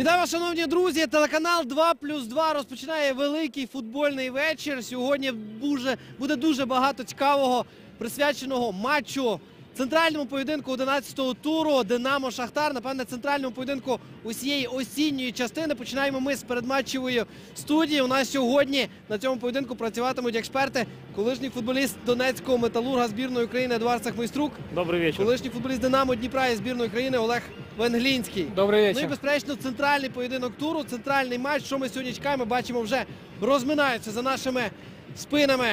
Вітаю вас, шановні друзі! Телеканал 2 плюс 2 розпочинає великий футбольний вечір. Сьогодні буде дуже багато цікавого присвяченого матчу. Центральному поєдинку 11-го туру Динамо Шахтар. Напевне, центральному поєдинку усієї осінньої частини. Починаємо ми з передматчевої студії. У нас сьогодні на цьому поєдинку працюватимуть експерти. Колишній футболіст Донецького металурга збірної України Едуард Сахмайструк, Добрый вечер. колишній футболіст Динамо Дніпра і збірної країни Олег Венглінський. Добрый Ну і вечер. безперечно, центральний поєдинок туру, центральний матч. Що ми сьогодні чекаємо? Бачимо, вже розминаються за нашими спинами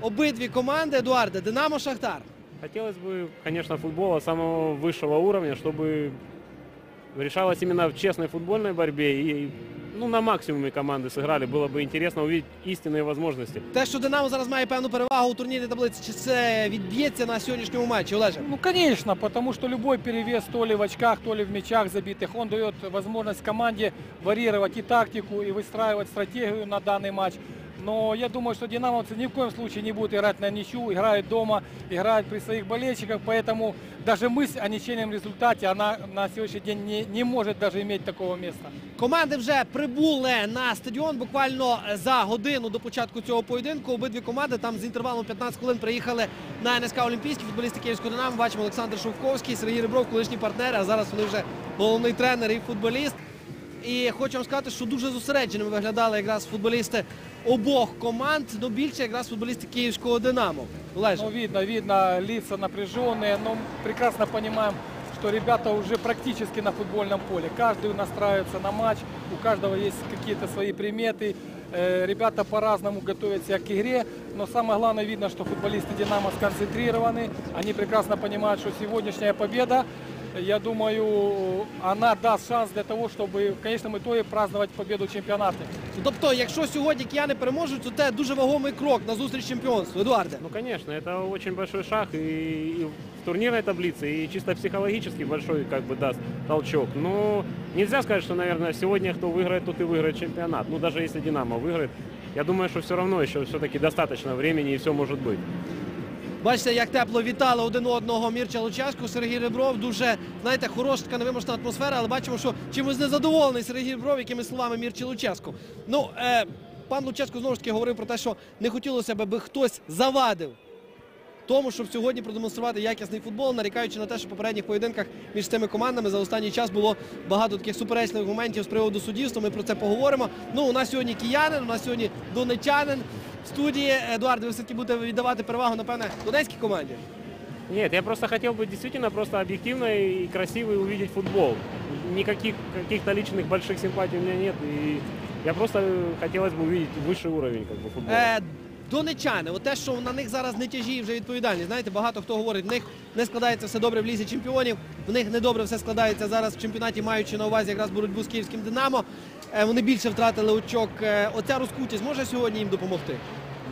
обидві команди. Едуарде, Динамо Шахтар. Хотелось бы, конечно, футбола самого высшего уровня, чтобы решалось именно в честной футбольной борьбе и ну, на максимуме команды сыграли. Было бы интересно увидеть истинные возможности. Те, що Динамо зараз має певну перевагу у турнірній таблиці, чи це відб'ється на сьогоднішньому матчі? Олеже? Ну, конечно, потому что любой перевес то ли в очках, то ли в мячах забитых, он дает возможность команде варьировать и тактику, и выстраивать стратегию на данный матч. Но я думаю, что динамовцы ни в коем случае не будут играть на ничью, играют дома, играют при своих болельщиках, поэтому даже мысль о ничейном результате, она на сегодняшний день не, не может даже иметь такого места. Команди вже прибули на стадіон буквально за годину до початку цього поєдинку. Обидві команди там з інтервалом 15 хвилин приїхали на НСК Олімпійський. Футболісти Київського Динамо. Бачимо Олександр Шовковський, Сергій Ребров, колишні партнери. А зараз вони вже головний тренер і футболіст. І хочу вам сказати, що дуже зосередженими виглядали якраз футболісти обох команд. Ну більше якраз футболісти Київського Динамо. Олеже. Ну, видно, видно, лица напряженные, но прекрасно понимаем, что ребята уже практически на футбольном поле. Каждый настраивается на матч, у каждого есть какие-то свои приметы. Э, Ребята по-разному готовят себя к игре, но самое главное видно, что футболисты «Динамо» сконцентрированы. Они прекрасно понимают, что сегодняшняя победа, я думаю, она даст шанс для того, чтобы в конечном итоге праздновать победу в чемпионате. Тобто, якщо сьогодні кияни переможуть, то це дуже вагомий крок на зустріч чемпіонству. Едуарде. Ну, конечно, это очень большой шаг и, и в турнирной таблице, и чисто психологически большой как бы даст толчок. Но нельзя сказать, что, наверное, сегодня кто выиграет, тот и выиграет чемпионат. Ну, даже если Динамо выиграет, я думаю, что все равно еще все-таки достаточно времени и все может быть. Бачите, як тепло вітали один одного Мірча Лучашко, Сергій Ребров. Дуже, знаєте, хороша така невимушена атмосфера, але бачимо, що чимось незадоволений Сергій Ребров, якими словами Мірча Лучашко. Ну, е, пан Лучашко знову ж таки говорив про те, що не хотілося б, аби хтось завадив тому, щоб сьогодні продемонструвати якісний футбол, нарікаючи на те, що в попередніх поєдинках між цими командами за останній час було багато таких суперечливих моментів з приводу суддівства. Ми про це поговоримо. Ну, у нас сьогодні киянин, у нас сьогодні донечанин. В студії Едуард, ви все-таки будете віддавати перевагу, напевне, донецькій команді. Нет, я просто хотел бы действительно просто объективно и красиво увидеть футбол. Никаких каких-то личных больших симпатий у меня нет. И я просто э, хотелось бы увидеть высший уровень как бы, футбола. Е, донечани, от те, що на них зараз не тяжі і вже відповідальність. Знаєте, багато хто говорить, в них не складається все добре в лізі чемпіонів, в них не добре все складається зараз в чемпіонаті, маючи на увазі якраз боротьбу з київським Динамо. Е, вони більше втратили очок. Е, оця розкутість може сьогодні їм допомогти.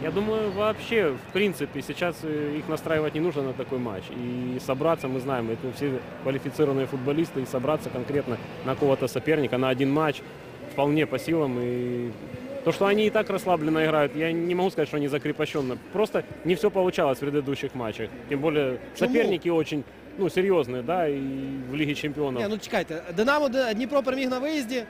Я думаю, вообще, в принципе, сейчас э, их настраивать не нужно на такой матч. И собраться, мы знаем, это все квалифицированные футболисты, и собраться конкретно на кого-то соперника, на один матч, вполне по силам. И то, что они и так расслабленно играют, я не могу сказать, что они закрепощенно. Просто не все получалось в предыдущих матчах. Тем более Почему? соперники очень ну, серьезные, да, и в Лиге чемпионов. Ні, ну чекайте, Динамо Д- Дніпро переміг на виїзді,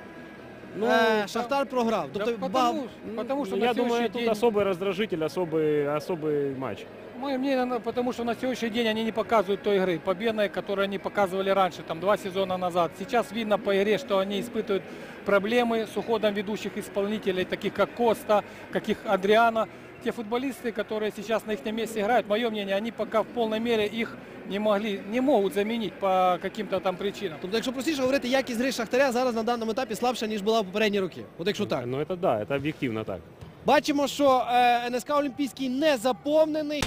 Ну, е, Шахтар програв. Да Тобто ба- потому, потому что ну, на я думаю, сегодняшний тут день... особый раздражитель, особый, особый матч. Мое мнение, на- потому что на сегодняшний день они не показывают той игры победной, которую они показывали раньше, там два сезона назад. Сейчас видно по игре, что они испытывают проблемы с уходом ведущих исполнителей, таких как Коста, каких Адриана. Те футболисты, которые сейчас на их месте играют, мое мнение, они пока в полной мере их не могли, не могут заменить по каким-то там причинам. Тобто, якщо простіше говорити, якість гри Шахтаря зараз на даному етапі слабша, ніж була в попередні роки. От якщо так. Ну, это да, это объективно так. Бачимо, що е, НСК Олімпійський не заповнений.